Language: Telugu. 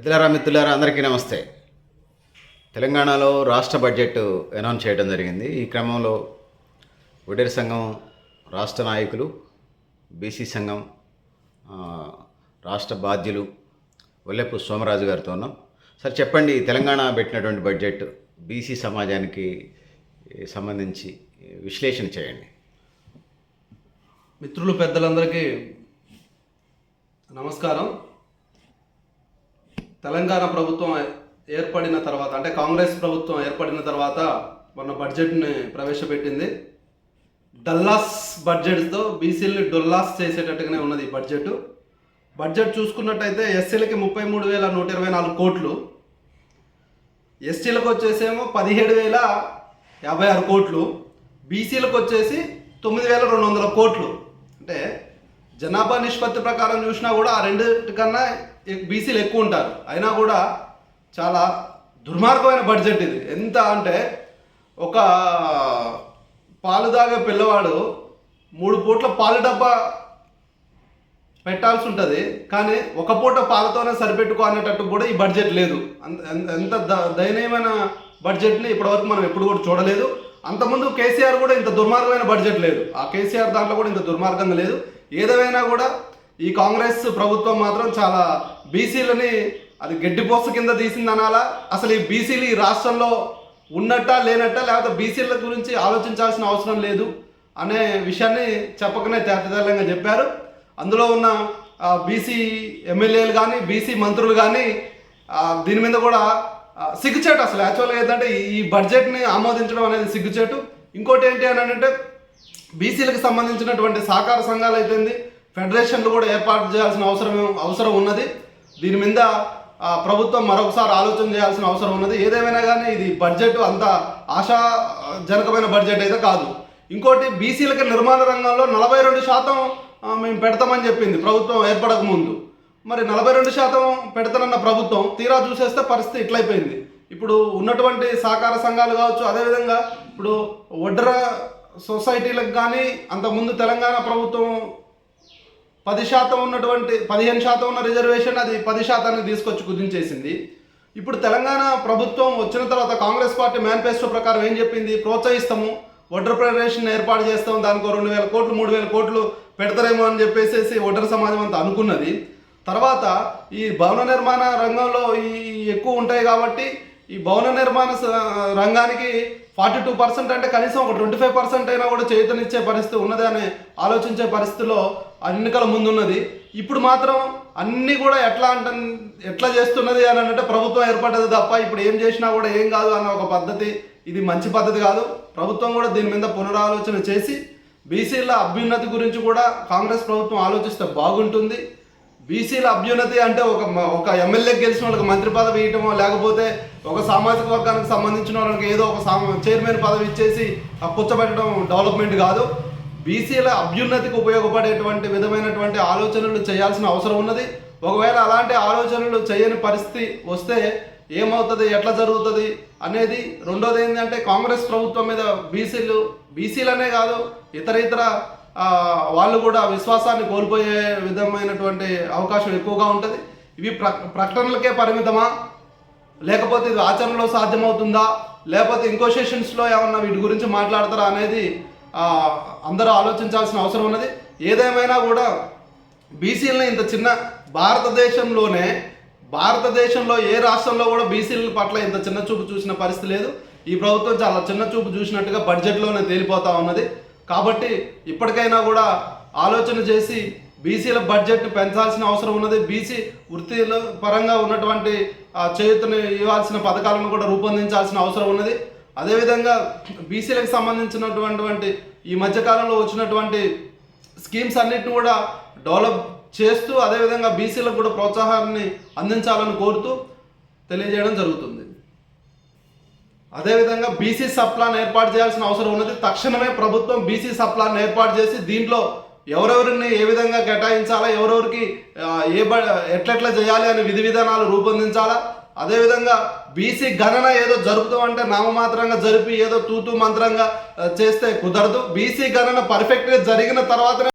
పెద్దలారా మిత్రులారా అందరికీ నమస్తే. తెలంగాణలో రాష్ట్ర బడ్జెట్ అనౌన్స్ చేయడం జరిగింది. ఈ క్రమంలో ఒడేరు సంఘం రాష్ట్ర నాయకులు బీసీ సంఘం రాష్ట్ర బాధ్యులు వల్లెపు సోమరాజు గారితో ఉన్నాం. సార్ చెప్పండి తెలంగాణ పెట్టినటువంటి బడ్జెట్ బీసీ సమాజానికి సంబంధించి విశ్లేషణ చేయండి. మిత్రులు పెద్దలందరికీ నమస్కారం. తెలంగాణ ప్రభుత్వం ఏర్పడిన తర్వాత అంటే కాంగ్రెస్ ప్రభుత్వం ఏర్పడిన తర్వాత మొన్న బడ్జెట్ని ప్రవేశపెట్టింది. డల్లాస్ బడ్జెట్తో బీసీలని డొల్లాస్ చేసేటట్టుగానే ఉన్నది ఈ బడ్జెట్. బడ్జెట్ చూసుకున్నట్టయితే ఎస్సీలకి ముప్పై మూడు వేల నూట ఇరవై నాలుగు కోట్లు ఎస్టీలకు వచ్చేసేమో పదిహేడు వేల యాభై ఆరు కోట్లు బీసీలకు వచ్చేసి తొమ్మిది వేల రెండు వందల కోట్లు. అంటే జనాభా నిష్పత్తి ప్రకారం చూసినా కూడా ఆ రెండింటికన్నా బీసీలు ఎక్కువ ఉంటారు. అయినా కూడా చాలా దుర్మార్గమైన బడ్జెట్ ఇది. ఎంత అంటే ఒక పాలు తాగే పిల్లవాడు మూడు పూట్ల పాలు డబ్బా పెట్టాల్సి ఉంటుంది. కానీ ఒక పూట పాలతోనే సరిపెట్టుకో అనేటట్టు కూడా ఈ బడ్జెట్ లేదు. ఎంత- ద- దయనీయమైన బడ్జెట్ని ఇప్పటివరకు మనం ఎప్పుడు కూడా చూడలేదు. అంతకుముందు కేసీఆర్ కూడా ఇంత దుర్మార్గమైన బడ్జెట్ లేదు. ఆ కేసీఆర్ దాంట్లో కూడా ఇంత దుర్మార్గంగా లేదు. ఏదేమైనా కూడా ఈ కాంగ్రెస్ ప్రభుత్వం మాత్రం చాలా బీసీలని అది గడ్డిపోస కింద తీసింది అనాలా అసలు ఈ బీసీలు ఈ రాష్ట్రంలో ఉన్నట్టా లేనట్టా లేకపోతే బీసీల గురించి ఆలోచించాల్సిన అవసరం లేదు అనే విషయాన్ని చెప్పకనే తేటతెల్లంగా చెప్పారు. అందులో ఉన్న బీసీ ఎమ్మెల్యేలు కానీ బీసీ మంత్రులు కానీ దీని మీద కూడా సిగ్గుచేటు అసలు. యాక్చువల్గా ఏంటంటే ఈ- ఈ బడ్జెట్ని ఆమోదించడం అనేది సిగ్గుచేటు. ఇంకోటి ఏంటి అని అంటే బీసీలకు సంబంధించినటువంటి సహకార సంఘాలు అయితేంది ఫెడరేషన్లు కూడా ఏర్పాటు చేయాల్సిన అవసరం అవసరం ఉన్నది. దీని మీద ప్రభుత్వం మరొకసారి ఆలోచన చేయాల్సిన అవసరం ఉన్నది. ఏదేమైనా కానీ ఇది బడ్జెట్ అంత ఆశాజనకమైన బడ్జెట్ అయితే కాదు. ఇంకోటి బీసీలకి నిర్మాణ రంగంలో నలభై రెండు శాతం మేము పెడతామని చెప్పింది ప్రభుత్వం ఏర్పడక ముందు. మరి నలభై రెండు శాతం పెడతానన్న ప్రభుత్వం తీరా చూసేస్తే పరిస్థితి ఇట్లయిపోయింది. ఇప్పుడు ఉన్నటువంటి సహకార సంఘాలు కావచ్చు అదేవిధంగా ఇప్పుడు ఒడ్ర సొసైటీలకు కానీ అంతకుముందు తెలంగాణ ప్రభుత్వం పది శాతం ఉన్నటువంటి పదిహేను శాతం ఉన్న రిజర్వేషన్ అది పది శాతానికి తీసుకొచ్చి కుదించేసింది. ఇప్పుడు తెలంగాణ ప్రభుత్వం వచ్చిన తర్వాత కాంగ్రెస్ పార్టీ మేనిఫెస్టో ప్రకారం ఏం చెప్పింది? ప్రోత్సహిస్తాము ఓటర్ ఫెడరేషన్ ఏర్పాటు చేస్తాం దానికి రెండు వేల కోట్లు మూడు వేల కోట్లు పెడతారేమో అని చెప్పేసి ఓటర్ సమాజం అంతా అనుకున్నది. తర్వాత ఈ భవన నిర్మాణ రంగంలో ఈ ఎక్కువ ఉంటాయి కాబట్టి ఈ భవన నిర్మాణ రంగానికి ఫార్టీ టూ పర్సెంట్ అంటే కనీసం ఒక ట్వంటీ ఫైవ్ పర్సెంట్ అయినా కూడా చేతనిచ్చే పరిస్థితి ఉన్నది అని ఆలోచించే పరిస్థితిలో ఎన్నికల ముందున్నది. ఇప్పుడు మాత్రం అన్నీ కూడా ఎట్లా అంట ఎట్లా చేస్తున్నది అని అంటే ప్రభుత్వం ఏర్పడ్డది తప్ప ఇప్పుడు ఏం చేసినా కూడా ఏం కాదు అన్న ఒక పద్ధతి. ఇది మంచి పద్ధతి కాదు. ప్రభుత్వం కూడా దీని మీద పునరాలోచన చేసి బీసీల అభ్యున్నతి గురించి కూడా కాంగ్రెస్ ప్రభుత్వం ఆలోచిస్తే బాగుంటుంది. బీసీల అభ్యున్నతి అంటే ఒక ఒక ఎమ్మెల్యే గెలిచిన వాళ్ళకి మంత్రి పదవి ఇవ్వటమో లేకపోతే ఒక సామాజిక వర్గానికి సంబంధించిన వాళ్ళకి ఏదో ఒక సామ చైర్మన్ పదవి ఇచ్చేసి ఆ పుచ్చబెట్టడం డెవలప్మెంట్ కాదు. బీసీల అభ్యున్నతికి ఉపయోగపడేటువంటి విధమైనటువంటి ఆలోచనలు చేయాల్సిన అవసరం ఉన్నది. ఒకవేళ అలాంటి ఆలోచనలు చేయని పరిస్థితి వస్తే ఏమవుతుంది ఎట్లా జరుగుతుంది అనేది రెండోది ఏంటంటే కాంగ్రెస్ ప్రభుత్వం మీద బీసీలు బీసీలనే కాదు ఇతర ఇతర వాళ్ళు కూడా విశ్వాసాన్ని కోల్పోయే విధమైనటువంటి అవకాశం ఎక్కువగా ఉంటుంది. ఇవి ప్ర ప్రకటనలకే పరిమితమా? లేకపోతే ఇది ఆచరణలో సాధ్యమవుతుందా? లేకపోతే ఇంకో సెషన్స్లో ఏమన్నా వీటి గురించి మాట్లాడతారా అనేది అందరూ ఆలోచించాల్సిన అవసరం ఉన్నది. ఏదేమైనా కూడా బీసీలని ఇంత చిన్న భారతదేశంలోనే భారతదేశంలో ఏ రాష్ట్రంలో కూడా బీసీల పట్ల ఇంత చిన్న చూపు చూసిన పరిస్థితి లేదు. ఈ ప్రభుత్వం చాలా చిన్న చూపు చూసినట్టుగా బడ్జెట్లోనే తేలిపోతా ఉన్నది. కాబట్టి ఇప్పటికైనా కూడా ఆలోచన చేసి బీసీల బడ్జెట్ పెంచాల్సిన అవసరం ఉన్నది. బీసీ వృత్తిలో పరంగా ఉన్నటువంటి ఆ, ఇవ్వాల్సిన పథకాలను కూడా రూపొందించాల్సిన అవసరం ఉన్నది. అదేవిధంగా బీసీలకు సంబంధించినటువంటి ఈ మధ్యకాలంలో వచ్చినటువంటి స్కీమ్స్ అన్నిటిని కూడా డెవలప్ చేస్తూ అదేవిధంగా బీసీలకు కూడా ప్రోత్సాహాన్ని అందించాలని కోరుతూ తెలియజేయడం జరుగుతుంది. అదేవిధంగా బీసీ సప్లాన్ ఏర్పాటు చేయాల్సిన అవసరం ఉన్నది. తక్షణమే ప్రభుత్వం బీసీ సప్లాన్ ఏర్పాటు చేసి దీంట్లో ఎవరెవరిని ఏ విధంగా కేటాయించాలా ఎవరెవరికి ఏ బ ఎట్లెట్లా చేయాలి అనే విధి విధానాలు రూపొందించాలా అదేవిధంగా బీసీ గణన ఏదో జరుపుతామంటే నామమాత్రంగా జరిపి ఏదో తూతూ మంత్రంగా చేస్తే కుదరదు. బీసీ గణన పర్ఫెక్ట్గా జరిగిన తర్వాతనే